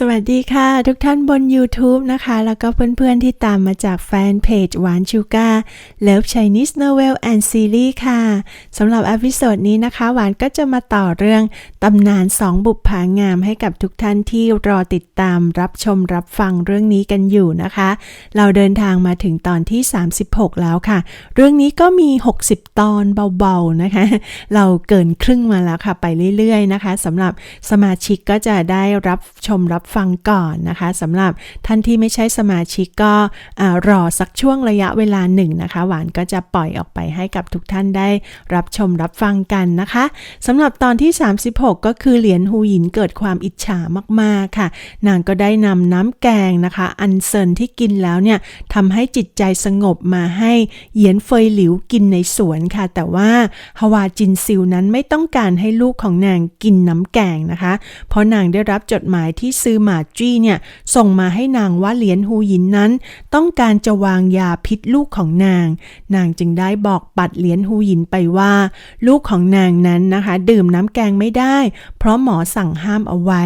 สวัสดีค่ะทุกท่านบน YouTube นะคะ แล้วก็เพื่อนๆที่ตามมาจากแฟนเพจหวานชูการ์ Love Chinese Novel and Series ค่ะสำหรับอพิโซดนี้นะคะ หวานก็จะมาต่อเรื่องตำนานสองบุปผางามให้กับทุกท่านที่รอติดตามรับชมรับฟังเรื่องนี้กันอยู่นะคะ เราเดินทางมาถึงตอนที่ 36 แล้วค่ะ เรื่องนี้ก็มี 60 ตอนเบาๆนะคะ เราเกินครึ่งมาแล้วค่ะ ไปเรื่อยๆนะคะสำหรับสมาชิกก็จะได้รับชมรับฟังก่อนนะคะสำหรับท่านที่ไม่ใช่สมาชิกก็รอสักช่วงระยะเวลาหนึ่งนะคะ หวานก็จะปล่อยออกไปให้กับทุกท่านได้รับชมรับฟังกันนะคะสำหรับตอนที่ 36 ก็คือเหรียญฮูหยินเกิดความอิจฉามากๆค่ะ นางก็ได้นำน้ำแกงนะคะ อันเซินที่กินแล้วเนี่ยทำให้จิตใจสงบมาให้เหยียนเฟยหลิวกินในสวนค่ะ แต่ว่าฮวาจินซิลนั้นไม่ต้องการให้ลูกของนางกินน้ำแกงนะคะ เพราะนางได้รับจดหมายที่ซื้อหมาจี้เนี่ยส่งมาให้นางว่าเหรียญฮูหยินนั้น ต้องการจะวางยาพิษลูกของนาง นางจึงได้บอกปัดเหรียญฮูหยินไปว่า ลูกของนางนั้นนะคะ ดื่มน้ำแกงไม่ได้ เพราะหมอสั่งห้ามเอาไว้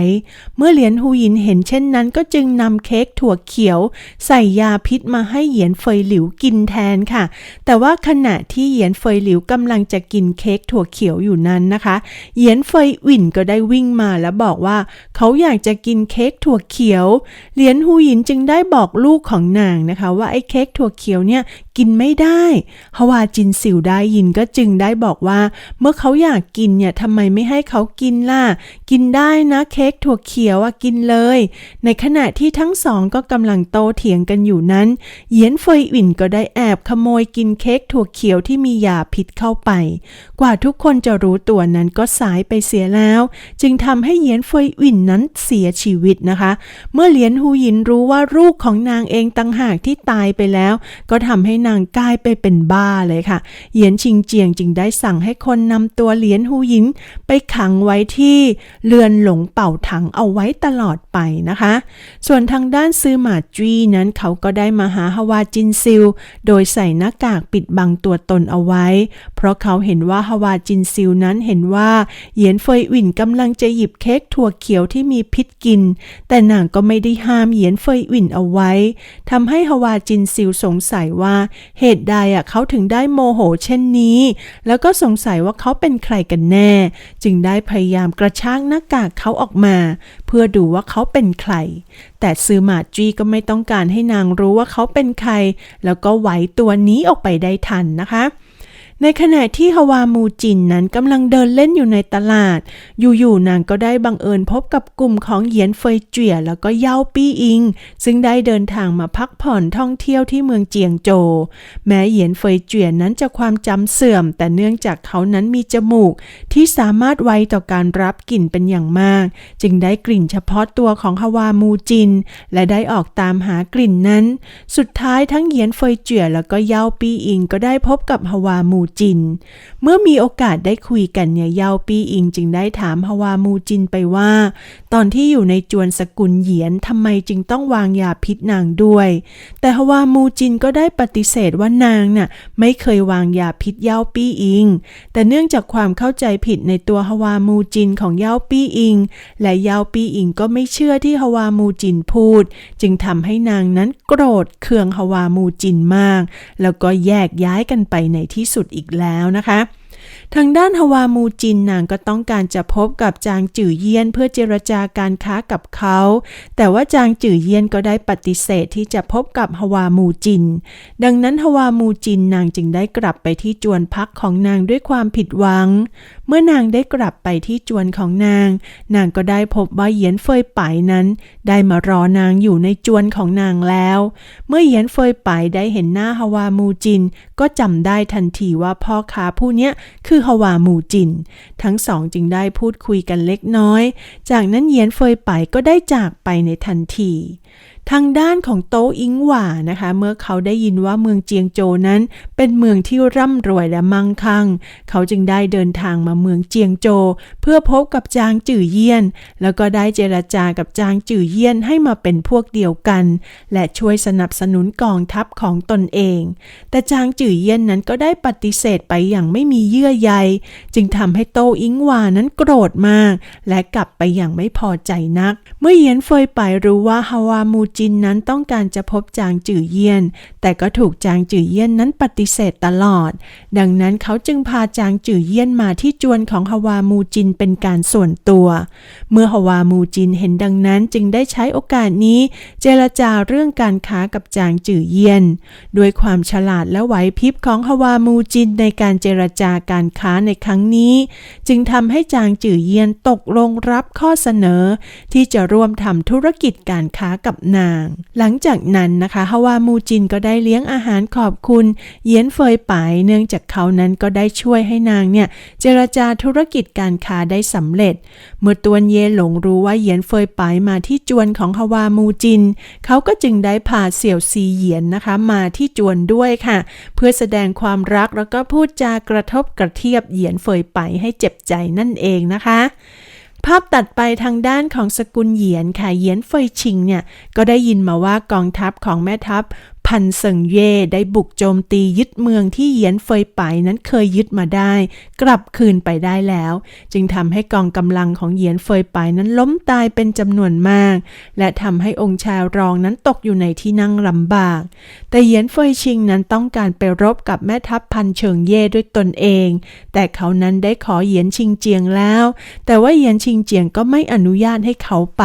เมื่อเหรียญฮูหยินเห็นเช่นนั้น ก็จึงนำเค้กถั่วเขียว ใส่ยาพิษมาให้เหยียนเฟยหลิวกินแทนค่ะ แต่ว่าขณะที่เหยียนเฟยหลิวกำลังจะกินเค้กถั่วเขียวอยู่นั้นนะคะ เหยียนเฟยหวินก็ได้วิ่งมาแล้วบอกว่า เขาอยากจะกินเค้กถั่วเขียว เหรียญฮูหยินจึงได้บอกลูกของนางนะคะ ว่าไอ้เค้กถั่วเขียวเนี่ยกินไม่ได้ฮวาจินสิวได้ยินก็จึงได้บอกว่า เมื่อเขาอยากกินเนี่ยทำไมไม่ให้เขากินล่ะ กินได้นะเค้กถั่วเขียวอะกินเลย ในขณะที่ทั้งสองก็กำลังโตเถียงกันอยู่นั้น เหยียนเฟยอินก็ได้แอบขโมยกินเค้กถั่วเขียวที่มียาพิษเข้าไป กว่าทุกคนจะรู้ตัวนั้นก็สายไปเสียแล้ว จึงทำให้เหยียนเฟยอินนั้นเสียชีวิตนะคะ เมื่อเหลียนฮูหยินรู้ว่าลูกของนางเองตั้งหากที่ตายไปแล้ว ก็ทำให้นางกลายไปเป็นบ้าเลยค่ะ เหยียนชิงเจียงจึงได้สั่งให้คนนำตัวเหลียนฮูหยินไปขังไว้ที่เรือนหลงเป่าถังเอาไว้ตลอดไปนะคะ ส่วนทางด้านซือหมาจีนั้นเขาก็ได้มาหาฮาวาจินซิล โดยใส่หน้ากากปิดบังตัวตนเอาไว้ เพราะเขาเห็นว่าฮาวาจินซิลนั้นเห็นว่าเหยียนเฟยหวินกำลังจะหยิบเค้กถั่วเขียวที่มีพิษกินแต่นางก็ไม่ได้ห้ามเหยียนเฟยหวินเอาไว้ทำให้ฮาวาจินซิลสงสัยว่าเหตุใดอะเขาถึงได้โมโหเช่นนี้ แล้วก็สงสัยว่าเขาเป็นใครกันแน่ จึงได้พยายามกระชากหน้ากากเขาออกมา เพื่อดูว่าเขาเป็นใคร แต่ซือหมาจีก็ไม่ต้องการให้นางรู้ว่าเขาเป็นใคร แล้วก็ไหวตัวหนี้ออกไปได้ทันนะคะ ในขณะที่ฮวามูจินนั้นกำลังเดินเล่นอยู่ในตลาด อยู่ๆนางก็ได้บังเอิญพบกับกลุ่มของเหยียนเฟยเจียแล้วก็เย่าปี้อิง ซึ่งได้เดินทางมาพักผ่อนท่องเที่ยวที่เมืองเจียงโจ แม้เหยียนเฟยเจียนั้นจะความจำเสื่อม แต่เนื่องจากเขานั้นมีจมูก ที่สามารถไวต่อการรับกลิ่นเป็นอย่างมาก จึงได้กลิ่นเฉพาะตัวของฮวามูจิน และได้ออกตามหากลิ่นนั้น สุดท้ายทั้งเหยียนเฟยเจียแล้วก็เย่าปี้อิงก็ได้พบกับฮวามูจิน เมื่อมีโอกาสได้คุยกันเนี่ยเยาปีอิงจึงได้ถามฮวามูจินไปว่า ตอนที่อยู่ในจวนสกุลเหยียนทำไมจึงต้องวางยาพิษนางด้วย แต่ฮวามูจินก็ได้ปฏิเสธว่านางน่ะไม่เคยวางยาพิษเยาปีอิง แต่เนื่องจากความเข้าใจผิดในตัวฮวามูจินของเยาปีอิง และเยาปีอิงก็ไม่เชื่อที่ฮวามูจินพูด จึงทำให้นางนั้นโกรธเคืองฮวามูจินมาก แล้วก็แยกย้ายกันไปในที่สุดอีกีกแล้วนะคะ ทางด้านฮวามูจินนางก็ต้องการจะพบกับจางจื่อเยียนเพื่อเจรจาการค้ากับเขา แต่ว่าจางจื่อเยียนก็ได้ปฏิเสธที่จะพบกับฮวามูจิน ดังนั้นฮวามูจินนางจึงได้กลับไปที่จวนพักของนางด้วยความผิดหวัง เมื่อนางได้กลับไปที่จวนของนาง นางก็ได้พบว่าเหยียนเฟยไปนั้น ได้มารอนางอยู่ในจวนของนางแล้ว เมื่อเหยียนเฟยไปได้เห็นหน้าฮวามูจิน ก็จำได้ทันทีว่าพ่อค้าผู้เนี้ยคือฮวามูจิน ทั้งสองจึงได้พูดคุยกันเล็กน้อย จากนั้นเหยียนเฟยไปก็ได้จากไปในทันที ทางด้านของโตอิงหว่านะคะ เมื่อเขาได้ยินว่าเมืองเจียงโจนั้นเป็นเมืองที่ร่ำรวยและมั่งคั่ง เขาจึงได้เดินทางมาเมืองเจียงโจ เพื่อพบกับจางจื่อเยี่ยน แล้วก็ได้เจรจากับจางจื่อเยี่ยนให้มาเป็นพวกเดียวกัน และช่วยสนับสนุนกองทัพของตนเอง แต่จางจื่อเยี่ยนนั้นก็ได้ปฏิเสธไปอย่างไม่มีเยื่อใย จึงทำให้โตอิงหว่านั้นโกรธมาก และกลับไปอย่างไม่พอใจนัก เมื่อเยียนเฟยไปรู้ว่าฮาวามูจนนั้นต้องการจะพบจางจื่อเยี่ยน แต่ก็ถูกจางจื่อเยี่ยนนั้นปฏิเสธตลอด ดังนั้นเขาจึงพาจางจื่อเยี่ยนมาที่จวนของฮวามูจินเป็นการส่วนตัว เมื่อฮวามูจินเห็นดังนั้นจึงได้ใช้โอกาสนี้ เจรจาเรื่องการค้ากับจางจื่อเยี่ยนด้วยความฉลาดและไหวพริบของฮวามูจินในการเจรจาการค้าในครั้งนี้ จึงทำให้จางจื่อเยี่ยนตกลงรับข้อเสนอ ที่จะร่วมทำธุรกิจการค้ากับนาง หลังจากนั้นนะคะฮาวามูจินก็ได้เลี้ยงอาหารขอบคุณ เยียนเฟยไปเนื่องจากเขานั้นก็ได้ช่วยให้นางเนี่ยเจรจาธุรกิจการค้าได้สำเร็จ เมื่อตวนเยหลงรู้ว่าเยียนเฟยไปมาที่จวนของฮาวามูจิน เขาก็จึงได้พาเสี่ยวซีเหยียนนะคะมาที่จวนด้วยค่ะ เพื่อแสดงความรักแล้วก็พูดจากระทบกระเทียบเหยียนเฟยไปให้เจ็บใจนั่นเองนะคะ ภาพตัดไปทางด้านของสกุลเหยียนค่ะเหยียนเฟยชิงเนี่ยก็ได้ยินมาว่ากองทัพของแม่ทัพ พันเซิงเย่ได้บุกโจมตียึดเมืองที่เหยียนเฟยไปนั้นเคยยึดมาได้ กลับคืนไปได้แล้ว จึงทำให้กองกำลังของเหยียนเฟยไปนั้นล้มตายเป็นจำนวนมาก และทำให้องค์ชายรองนั้นตกอยู่ในที่นั่งลำบาก แต่เหยียนเฟยชิงนั้นต้องการไปรบกับแม่ทัพพันเฉิงเย่ด้วยตนเอง แต่เขานั้นได้ขอเหยียนชิงเจียงแล้ว แต่ว่าเหยียนชิงเจียงก็ไม่อนุญาตให้เขาไป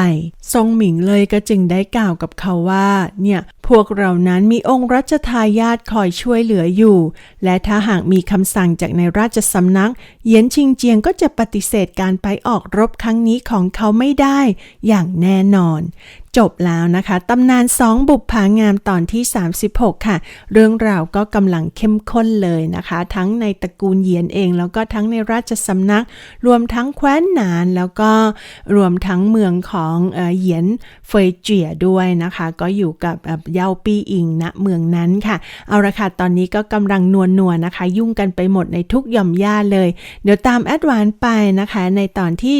ทรงหมิงเลยก็จึงได้กล่าวกับเขาว่า เนี่ย พวกเรานั้นมีองค์รัชทายาทคอยช่วยเหลืออยู่ และถ้าหากมีคำสั่งจากในราชสำนักเหยียนชิงเจียงก็จะปฏิเสธการไปออกรบครั้งนี้ของเขาไม่ได้ อย่างแน่นอน จบแล้วนะคะตำนานสองบุปผางามตอนที่ 36 ค่ะ เรื่องราวก็กำลังเข้มข้นเลยนะคะ ทั้งในตระกูลเหยียนเอง แล้วก็ทั้งในราชสำนัก รวมทั้งแคว้นหนานแล้วก็รวมทั้งเมืองของเหยียนเฟยเจียด้วยนะคะ ก็อยู่กับเอ่อเยาปีอิงณเมืองนั้นค่ะ เอาละค่ะตอนนี้ก็กำลังนวลนวๆนะคะ ยุ่งกันไปหมดในทุกหย่อมย่าเลย เดี๋ยวตามแอดวานไปนะคะ ในตอนที่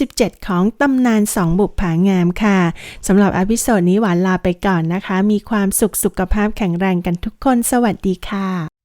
37 ของตำนานสองบุปผางามค่ะสำำหรับอพิโซดนี้หวานลาไปก่อนนะคะ มีความสุขสุขภาพแข็งแรงกันทุกคน สวัสดีค่ะ